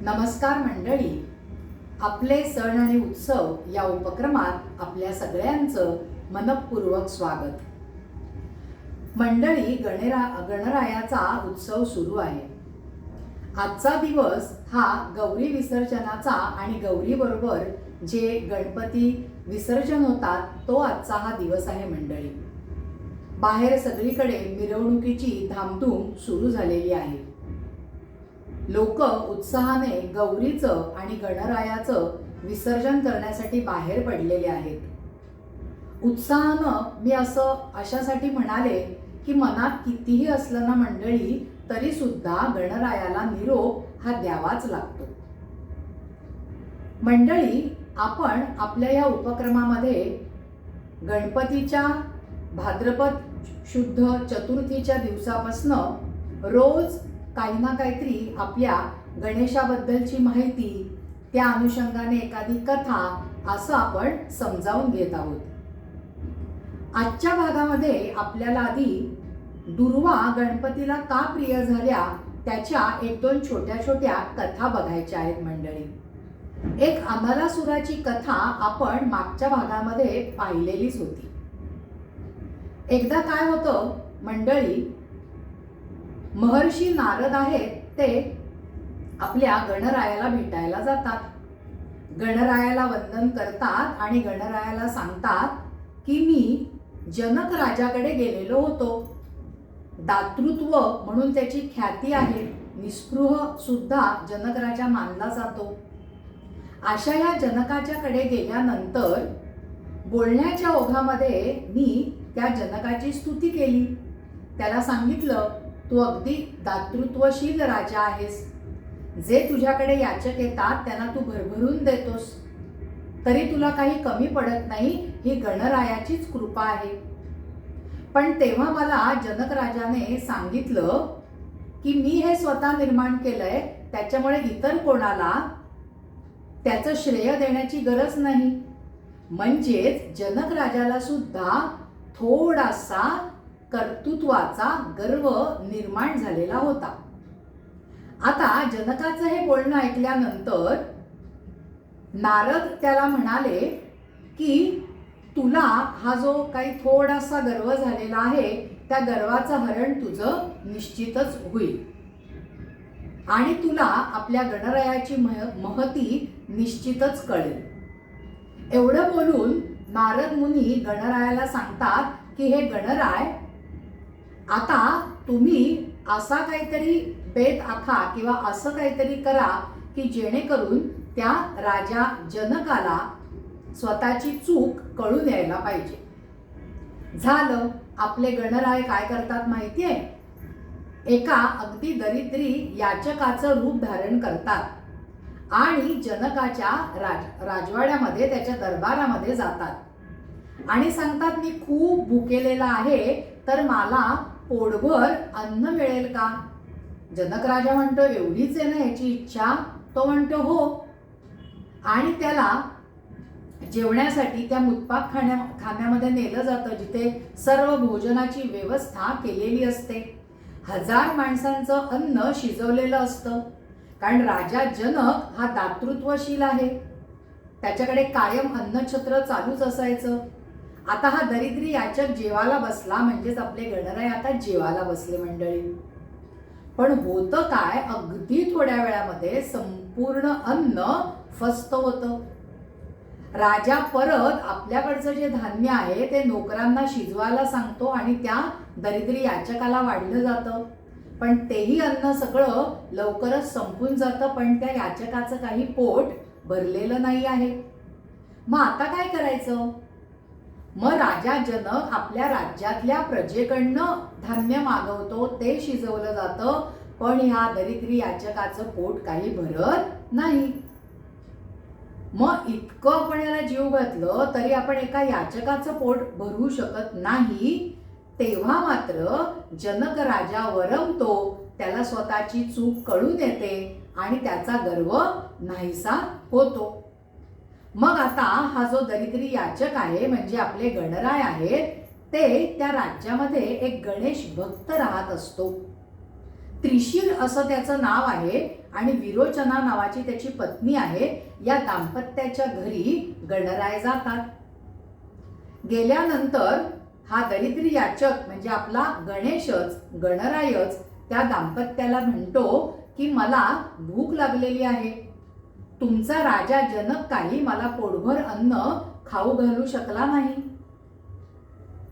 नमस्कार मंडळी. आपले सण आणि उत्सव या उपक्रमात आपल्या सगळ्यांचं मनपूर्वक स्वागत. मंडळी गणेरा गणरायाचा उत्सव सुरू आहे. आजचा दिवस हा गौरी विसर्जनाचा आणि गौरीबरोबर जे गणपती विसर्जन होतात तो आजचा हा दिवस आहे मंडळी. बाहेर सगळीकडे मिरवणुकीची धामधूम सुरू झालेली आहे. लोक उत्साहाने गौरीचं आणि गणरायाचं विसर्जन करण्यासाठी बाहेर पडलेले आहेत. उत्साहानं मी असं अशासाठी म्हणाले की मनात कितीही असलं ना मंडळी तरी सुद्धा गणरायाला निरोप हा द्यावाच लागतो. मंडळी आपण आपल्या या उपक्रमामध्ये गणपतीच्या भाद्रपद शुद्ध चतुर्थीच्या दिवसापासनं रोज काही ना काहीतरी आपल्या गणेशाबद्दलची माहिती त्या अनुषंगाने एखादी कथा असं आपण समजावून घेत आहोत. आजच्या भागामध्ये आपल्याला आधी दुर्वा गणपतीला का प्रिय झाल्या त्याच्या एक दोन छोट्या छोट्या कथा बघायच्या आहेत मंडळी. एक अमलासुराची कथा आपण मागच्या भागामध्ये पाहिलेलीच होती. एकदा काय होतं मंडळी महर्षी नारद आहेत ते आपल्या गणरायाला भेटायला जातात. गणरायाला वंदन करतात आणि गणरायाला सांगतात की मी जनक राजाकडे गेलेलो होतो. दातृत्व म्हणून त्याची ख्याती आहे. निस्पृह सुद्धा जनक राजा मानला जातो. अशा या जनकाच्याकडे गेल्यानंतर बोलण्याच्या ओघामध्ये मी त्या जनकाची स्तुती केली. त्याला सांगितलं तू अगदी दातृत्वशील राजा आहेस. जे तुझ्याकडे याचक येतात त्यांना तू भरभरून देतोस. तरी तुला काही कमी पडत नाही ही गणरायाचीच कृपा आहे. पण तेव्हा मला जनक राजाने सांगितलं की मी हे स्वतः निर्माण केलंय त्याच्यामुळे इतर कोणाला त्याचं श्रेय देण्याची गरज नाही. म्हणजेच जनक राजाला सुद्धा थोडासा कर्तृत्वाचा गर्व निर्माण झालेला होता. आता जनकाचं हे बोलणं ऐकल्यानंतर नारद त्याला म्हणाले की तुला हा जो काही थोडासा गर्व झालेला आहे त्या गर्वाचं हरण तुझं निश्चितच होईल. आणि तुला आपल्या गणरायाची मह महती निश्चितच कळेल. एवढं बोलून नारद मुनी गणरायाला सांगतात की हे गणराय आता तुम्ही असा काहीतरी बेत आखा किंवा असं काहीतरी करा की जेणेकरून त्या राजा जनकाला स्वतःची चूक कळून यायला पाहिजे. झालं. आपले गणराय काय करतात माहिती आहे एका अगदी दरिद्री याचकाचं रूप धारण करतात आणि जनकाच्या राज राजवाड्यामध्ये त्याच्या दरबारामध्ये जातात. आणि सांगतात मी खूप भुकेलेला आहे तर मला पोटभर अन्न मिळेल का? जनक राजा म्हणतो एवढीच आहे ना याची इच्छा. तो म्हणतो हो. आणि त्याला जेवण्यासाठी त्या मुतपाक खाण्या खाण्यामध्ये नेलं जातं जिथे सर्व भोजनाची व्यवस्था केलेली असते. हजार माणसांचं अन्न शिजवलेलं असतं. कारण राजा जनक हा दातृत्वशील आहे. त्याच्याकडे कायम अन्नछत्र चालूच असायचं. आता हा दरिद्री याचक जेवाला बसला म्हणजेच आपले गणराय आता जेवाला बसले मंडळी. पण होतं काय? अगदी थोड्या वेळामध्ये संपूर्ण अन्न फस्त होतं. राजा परत आपल्याकडचं जे धान्य आहे ते नोकरांना शिजवायला सांगतो आणि त्या दरिद्री याचकाला वाढलं जातं. पण तेही अन्न सगळं लवकरच संपून जातं पण त्या याचकाचं काही पोट भरलेलं नाही आहे. मग आता काय करायचं? मग राजा जनक आपल्या राज्यातल्या प्रजेकडनं धान्य मागवतो ते शिजवलं जातं पण ह्या दरिद्री याचकाचं पोट काही भरत नाही. मग इतकं आपण याला जीव घातलं तरी आपण एका याचकाचं पोट भरू शकत नाही. तेव्हा मात्र जनक राजा वरमतो त्याला स्वतःची चूक कळून येते आणि त्याचा गर्व नाहीसा होतो. मग आता हा जो दरिद्री याचक आहे म्हणजे आपले गणराय आहेत ते त्या राज्यामध्ये एक गणेश भक्त राहत असतो. त्रिशीर असं त्याचं नाव आहे आणि विरोचना नावाची त्याची पत्नी आहे या दाम्पत्याच्या घरी गणराय जातात. गेल्यानंतर हा दरिद्री याचक म्हणजे आपला गणेशच गणरायच त्या दाम्पत्याला म्हणतो की मला भूक लागलेली आहे. तुमचा राजा जनक काही मला पोटभर अन्न खाऊ घालू शकला नाही.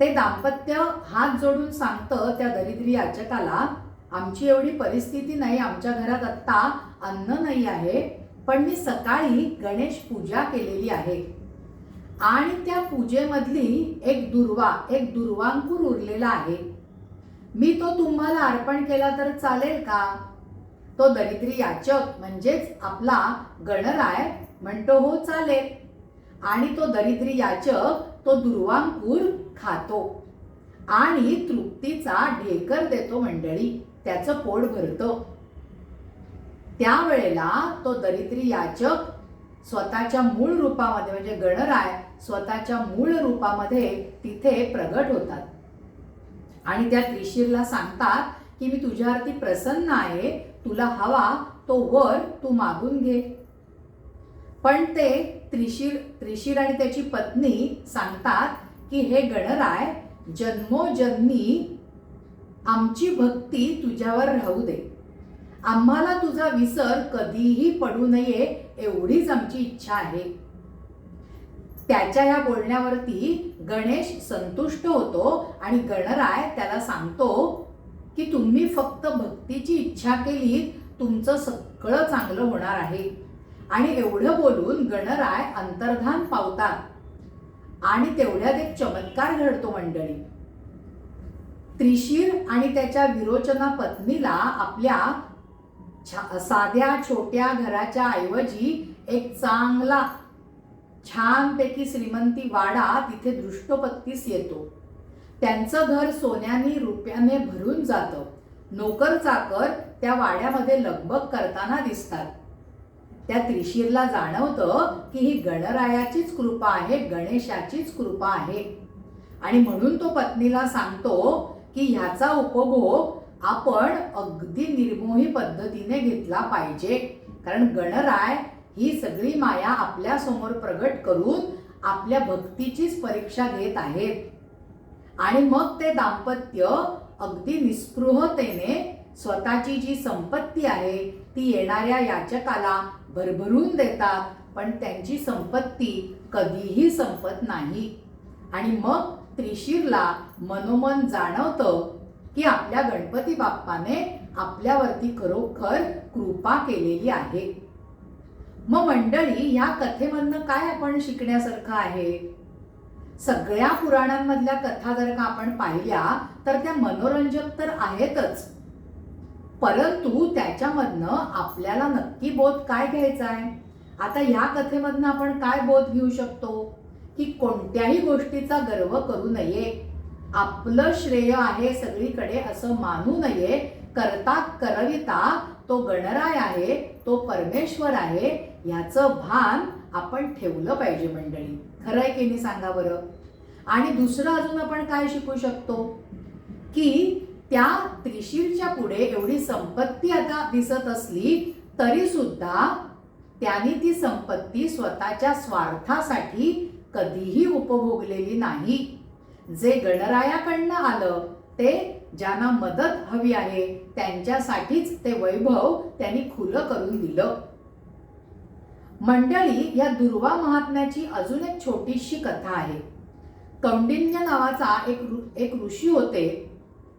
ते दाम्पत्य हात जोडून सांगतं त्या दरिद्री याचकाला आमची एवढी परिस्थिती नाही आमच्या घरात आत्ता अन्न नाही आहे पण मी सकाळी गणेश पूजा केलेली आहे. आणि त्या पूजेमधली एक दुर्वा एक दुर्वांकूर उरलेला आहे. मी तो तुम्हाला अर्पण केला तर चालेल का? तो दरिद्री याचक म्हणजेच आपला गणराय म्हणतो हो चालेल. आणि तो दरिद्री याचक तो दुर्वांकूर खातो. आणि तृप्तीचा ढेकर देतो मंडळी त्याचं पोट भरतं. त्यावेळेला तो दरिद्री याचक स्वतःच्या मूळ रूपामध्ये म्हणजे गणराय स्वतःच्या मूळ रूपामध्ये तिथे प्रगट होतात. आणि त्या त्रिशीरला सांगतात की मी तुझ्यावरती प्रसन्न आहे तुला हवा तो वर तू मागून घे. पण ते त्रिशीर त्रिशीर आणि त्याची पत्नी सांगतात की हे गणराय जन्मोजन्मी आमची भक्ती तुझ्यावर राहू दे. आम्हाला तुझा विसर कधीही पडू नये एवढीच आमची इच्छा आहे. त्याच्या या बोलण्यावरती गणेश संतुष्ट होतो आणि गणराय त्याला सांगतो की तुम्ही फक्त भक्तीची इच्छा केली तुमचं सगळं चांगलं होणार आहे. आणि एवढं बोलून गणराय अंतर्धान पावतात. आणि तेवढ्यात एक चमत्कार घडतो मंडळी. त्रिशीर आणि त्याच्या विरोचना पत्नीला आपल्या छा- साध्या छोट्या घराच्या ऐवजी एक चांगला छानपैकी श्रीमंती वाडा तिथे दृष्टोपत्तीस येतो. त्यांचं घर सोन्याने रुपयाने भरून जातं. नोकर चाकर त्या वाड्यामध्ये लगबग करताना दिसतात. त्या त्रिशीरला जाणवतं की ही गणरायाचीच कृपा आहे गणेशाचीच कृपा आहे. आणि म्हणून तो पत्नीला सांगतो की ह्याचा उपभोग आपण अगदी निर्मोही पद्धतीने घेतला पाहिजे. कारण गणराय ही सगळी माया आपल्यासमोर प्रगट करून आपल्या भक्तीचीच परीक्षा घेत आहेत. आणि मग ते दाम्पत्य अगदी निस्पृहतेने स्वतःची जी संपत्ती आहे ती येणाऱ्या याचकाला भरभरून देतात पण त्यांची संपत्ती कधीही संपत नाही. आणि मग त्रिशीरला मनोमन जाणवतं की आपल्या गणपती बाप्पाने आपल्यावरती खरोखर कृपा केलेली आहे. मग मंडळी ह्या कथेमधनं काय आपण शिकण्यासारखं आहे? सगळ्या पुराणांमधल्या कथा जर का आपण पाहिल्या तर त्या मनोरंजक तर आहेतच. परंतु त्याच्यामधनं आपल्याला नक्की बोध काय घ्यायचा आहे? आता ह्या कथेमधनं आपण काय बोध घेऊ शकतो? की कोणत्याही गोष्टीचा गर्व करू नये. आपलं श्रेय आहे सगळीकडे असं मानू नये. करता करविता तो गणराय आहे तो परमेश्वर आहे ह्याचं भान आपण ठेवलं पाहिजे मंडळी. खरं आहे की नाही सांगा बरं? आणि दुसरं अजून आपण काय शिकू शकतो? की त्या त्रिशीलच्या पुढे एवढी संपत्ती आता दिसत असली तरी सुद्धा त्यांनी ती संपत्ती स्वतःच्या स्वार्थासाठी कधीही उपभोगलेली नाही. जे गणरायाकडनं आलं ते ज्यांना मदत हवी आहे त्यांच्यासाठीच ते वैभव त्यांनी खुलं करून दिलं. मंडळी या दुर्वा महात्म्याची अजून एक छोटीशी कथा आहे. कौंडिन्य नावाचा एक एक ऋषी होते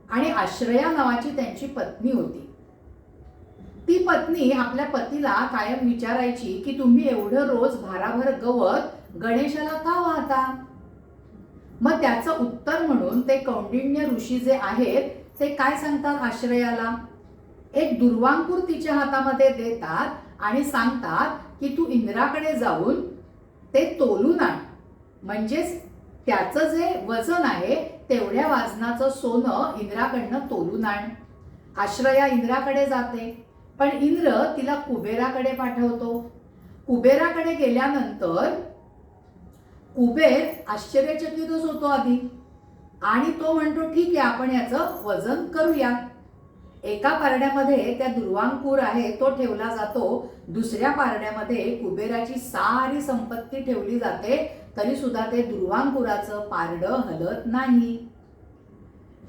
आणि आश्रया नावाची त्यांची पत्नी होती. ती पत्नी आपल्या पतीला कायम विचारायची की तुम्ही एवढं रोज भाराभर गवत गणेशाला का वाहता? मग त्याचं उत्तर म्हणून ते कौंडिन्य ऋषी जे आहेत ते काय सांगतात आश्रयाला? एक दुर्वांकूर तिच्या हातामध्ये देतात आणि सांगतात की तू इंद्राकडे जाऊन ते तोलून आण म्हणजेच त्याचं जे वजन आहे तेवढ्या वाजनाचं सोनं इंद्राकडनं तोलून आण. आश्रया इंद्राकडे जाते. पण इंद्र तिला कुबेराकडे पाठवतो. कुबेराकडे गेल्यानंतर कुबेर आश्चर्यचकितच होतो आधी. आणि तो म्हणतो ठीक आहे आपण याचं वजन करूया. एका पारड्यामध्ये त्या दुर्वांकूर आहे तो ठेवला जातो. दुसऱ्या पारड्यामध्ये कुबेराची सारी संपत्ती ठेवली जाते. तरीसुद्धा ते दुर्वांकुराचं पारडं हलत नाही.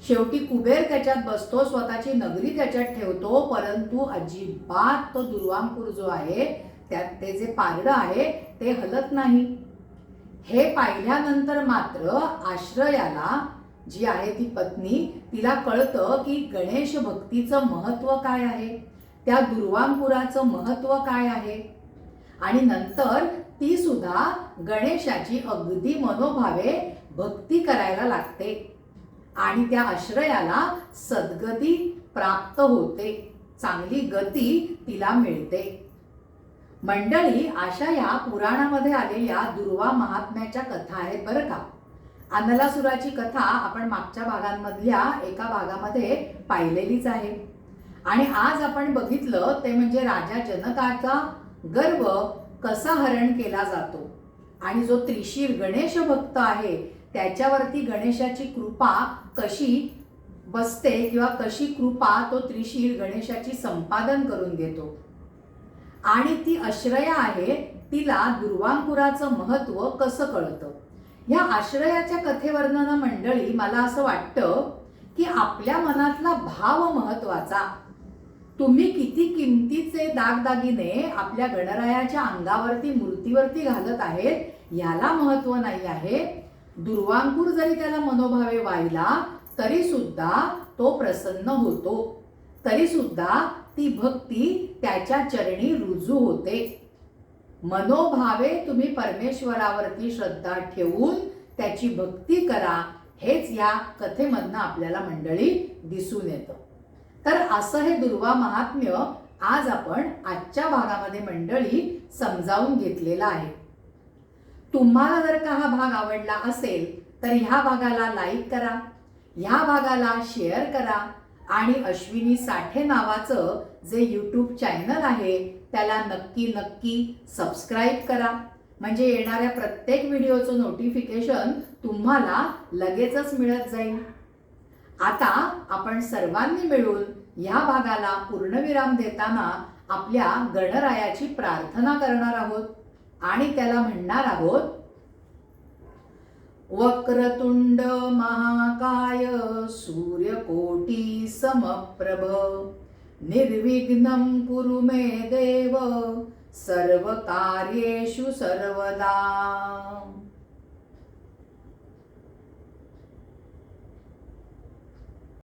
शेवटी कुबेर त्याच्यात बसतो स्वतःची नगरी त्याच्यात ठेवतो परंतु अजिबात तो दुर्वांकूर जो आहे त्यात ते जे पारडं आहे ते हलत नाही. हे पाहिल्यानंतर मात्र आश्रयाला जी आहे ती पत्नी तिला कळतं की गणेश भक्तीचं महत्त्व काय आहे? त्या दुर्वांकुराचं महत्त्व काय आहे? आणि नंतर ती सुद्धा गणेशाची अगदी मनोभावे भक्ती करायला लागते. आणि त्या आश्रयाला सद्गती प्राप्त होते. चांगली गती तिला मिळते. मंडळी अशा या पुराणामध्ये आलेल्या दुर्वा महात्म्याच्या कथा आहेत बरं का? अनलासुराची कथा आपण मागच्या भागांमधल्या एका भागामध्ये पाहिलेलीच आहे. आणि आज आपण बघितलं ते म्हणजे राजा जनकाचा गर्व कसा हरण केला जातो? आणि जो त्रिशीर गणेश भक्त आहे त्याच्यावरती गणेशाची कृपा कशी बसते किंवा कशी कृपा तो त्रिशीर गणेशाची संपादन करून घेतो आणि ती आश्रया आहे तिला दुर्वांकुराचं महत्त्व कसं कळतं? ह्या आश्रयाच्या कथेवर्णन मंडळी मला असं वाटतं की आपल्या मनातला भाव महत्त्वाचा. तुम्ही किती किमतीचे दागदागिने आपल्या गणरायाच्या अंगावरती मूर्तीवरती घालत आहेत याला महत्त्व नाही आहे. दुर्वांकूर जरी त्याला मनोभावे वाहिला तरी सुद्धा तो प्रसन्न होतो. तरी सुद्धा ती भक्ती त्याच्या चरणी रुजू होते. मनोभावे तुम्ही परमेश्वरावरती श्रद्धा ठेवून त्याची भक्ती करा हेच या कथेमधनं आपल्याला मंडळी दिसून येतं. तर असं हे दुर्वा महात्म्य आज आपण आजच्या भागामध्ये मंडळी समजावून घेतलेला आहे. तुम्हाला जर का हा भाग आवडला असेल तर ह्या भागाला लाईक करा ह्या भागाला शेअर करा आणि अश्विनी साठे नावाचं जे यूट्यूब चॅनल आहे त्याला नक्की नक्की सबस्क्राईब करा. म्हणजे येणाऱ्या प्रत्येक व्हिडिओचं नोटिफिकेशन तुम्हाला लगेचच मिळत जाईल. आता आपण सर्वांनी मिळून ह्या भागाला पूर्णविराम देताना आपल्या गणरायाची प्रार्थना करणार आहोत. आणि त्याला म्हणणार आहोत वक्रतुंड महाकाय सूर्यकोटी समप्रभ निर्विघ्नं कुरु मे देव सर्वकार्येषु सर्वदा.